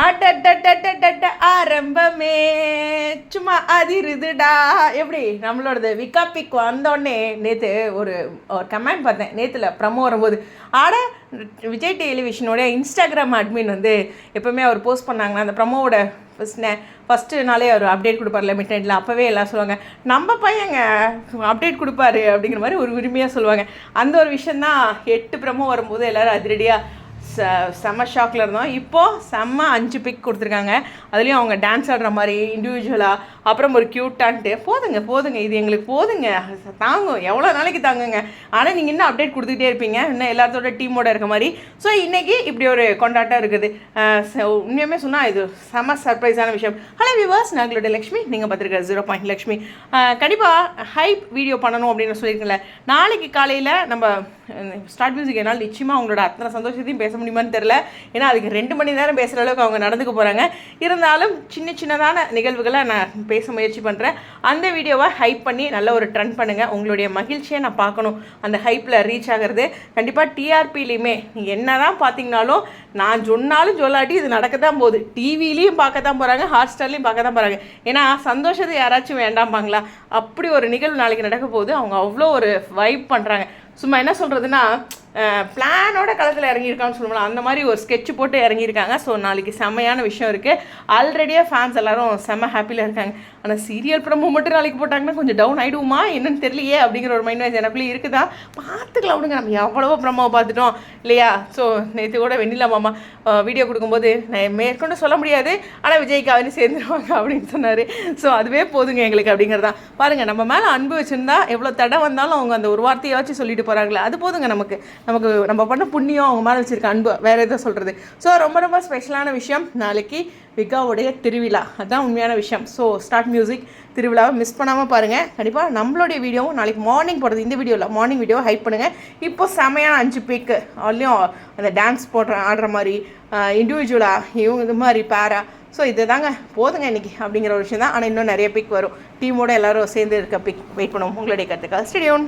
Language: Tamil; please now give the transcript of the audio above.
அடடடடடட ஆரம்பமே. சும்மா அதிருதுடா. எப்படி? நம்மளோடது விக்கா பிக் வந்தோடனே நேற்று ஒரு ஒரு கமெண்ட் பார்த்தேன். நேற்றுல ப்ரமோ வரும்போது. ஆட விஜய் டெலிவிஷனோட இன்ஸ்டாகிராம் அட்மின் வந்து எப்போவுமே அவர் போஸ்ட் பண்ணாங்கன்னா அந்த ப்ரமோவோட ஃபஸ்ட் ஃபஸ்ட்டு நாளே அவர் அப்டேட் கொடுப்பார்ல மிட் நைட்டில் அப்போவே எல்லாம் சொல்லுவாங்க நம்ம பையங்க அப்டேட் கொடுப்பாரு. அப்படிங்கிற மாதிரி ஒரு உரிமையாக சொல்லுவாங்க. அந்த ஒரு விஷயந்தான் எட்டு ப்ரமோ வரும்போது எல்லோரும் அதிரடியாக ச செம்ம ஷாக்கில் இருந்தோம். இப்போது செம்ம அஞ்சு பிக் கொடுத்துருக்காங்க. அதுலேயும் அவங்க டான்ஸ் ஆடுற மாதிரி இண்டிவிஜுவலாக அப்புறம் ஒரு க்யூட்டான்ட்டு போதுங்க போதுங்க இது எங்களுக்கு போதுங்க. தாங்கும். எவ்வளோ நாளைக்கு தாங்குங்க? ஆனால் நீங்கள் இன்னும் அப்டேட் கொடுத்துக்கிட்டே இருப்பீங்க. இன்னும் எல்லாத்தோட டீமோட இருக்க மாதிரி. ஸோ இன்றைக்கி இப்படி ஒரு கொண்டாட்டம் இருக்குது. ச- உண்மையுமே சொன்னால் இது செம்ம சர்ப்ரைஸான விஷயம். ஹலோ விவர்ஸ் நாங்களுடைய லக்ஷ்மி. நீங்கள் பார்த்துருக்க ஜீரோ பாயிண்ட் லக்ஷ்மி. கண்டிப்பாக ஹைப் வீடியோ பண்ணணும் அப்படின்னு சொல்லியிருக்கல நாளைக்கு காலையில் நம்ம ஸ்டார்ட் மியூசிக் என்னால் நிச்சயமாக அவங்களோட அத்தனை சந்தோஷத்தையும் பேச முடியுமான்னு தெரில ஏன்னா அதுக்கு ரெண்டு மணி நேரம் பேசுகிற அளவுக்கு அவங்க நடந்துக்க போகிறாங்க இருந்தாலும் சின்ன சின்னதான நிகழ்வுகளை நான் பேச முயற்சி பண்ணுறேன் அந்த வீடியோவை ஹைப் பண்ணி நல்ல ஒரு ட்ரெண்ட் பண்ணுங்கள் உங்களுடைய மகிழ்ச்சியை நான் பார்க்கணும். அந்த ஹைப்பில் ரீச் ஆகிறது. கண்டிப்பாக டிஆர்பிலையுமே என்ன தான் பார்த்தீங்கனாலும் நான் சொன்னாலும் சொல்லாட்டி இது நடக்க தான் போகுது. டிவிலையும் பார்க்க தான் போகிறாங்க ஹாட் ஸ்டார்லையும் பார்க்க தான் போகிறாங்க ஏன்னா சந்தோஷத்தை யாராச்சும் வேண்டாம்பாங்களா? அப்படி ஒரு நிகழ்வு நாளைக்கு நடக்க போகுது. அவங்க அவ்வளோ ஒரு வைப் பண்ணுறாங்க சும்மா என்ன சொல்கிறதுனா பிளானோட களத்தில் இறங்கியிருக்கான்னு சொல்லுவோம்ல அந்த மாதிரி ஒரு ஸ்கெட்ச் போட்டு இறங்கியிருக்காங்க. ஸோ நாளைக்கு செம்மையான விஷயம் இருக்குது ஆல்ரெடியாக ஃபேன்ஸ் எல்லாரும் செம்ம ஹாப்பியில் இருக்காங்க. ஆனால் சீரியல் ப்ரமோ மட்டும் நாளைக்கு போட்டாங்கன்னா கொஞ்சம் டவுன் ஆகிடுவோமா என்னன்னு தெரியலையே அப்படிங்கிற ஒரு மைண்ட் வைஸ் எனக்குள்ளே இருக்குதா? பார்த்துக்கலாம் விடுங்க. நம்ம எவ்வளவோ ப்ரமோ பார்த்துட்டோம். இல்லையா? ஸோ நேற்று கூட வெண்ணிலா மாமா வீடியோ கொடுக்கும்போது நான் மேற்கொண்டு சொல்ல முடியாது. ஆனால் விஜய்க்கு அவனு சேர்ந்துருவாங்க அப்படின்னு சொன்னார். ஸோ அதுவே போதுங்க எங்களுக்கு அப்படிங்கிறதா. பாருங்கள் நம்ம மேலே அன்பு வச்சுருந்தா எவ்வளோ தடை வந்தாலும் அவங்க அந்த ஒரு வார்த்தையாச்சும் சொல்லிட்டு போகிறாங்களே அது போதுங்க நமக்கு. நமக்கு நம்ம பண்ண புண்ணியம் அவங்க மேலே வச்சிருக்க அன்பு வேறு எதுவும் சொல்கிறது ஸோ ரொம்ப ரொம்ப ஸ்பெஷலான விஷயம் நாளைக்கு விகாவுடைய திருவிழா. அதுதான் உண்மையான விஷயம். ஸோ ஸ்டார்ட் மியூசிக் திருவிழாவை மிஸ் பண்ணாமல் பாருங்கள் கண்டிப்பாக நம்மளுடைய வீடியோவும் நாளைக்கு மார்னிங் போடுறது. இந்த வீடியோவில் மார்னிங் வீடியோ ஹைப் பண்ணுங்கள் இப்போ செமையான அஞ்சு பேக்கு. அதுலேயும் அந்த டான்ஸ் போடுற ஆடுற மாதிரி இண்டிவிஜுவலாக இவங்க இது மாதிரி பேரா ஸோ இது தாங்க போதுங்க இன்னைக்கு அப்படிங்கிற ஒரு விஷயம் தான். ஆனால் இன்னும் நிறைய பிக் வரும். டீமோட எல்லாரும் சேர்ந்து இருக்க பிக் வெயிட் பண்ணுவோம். உங்களுடைய கருத்துக்கள். ஸ்டேடியோன்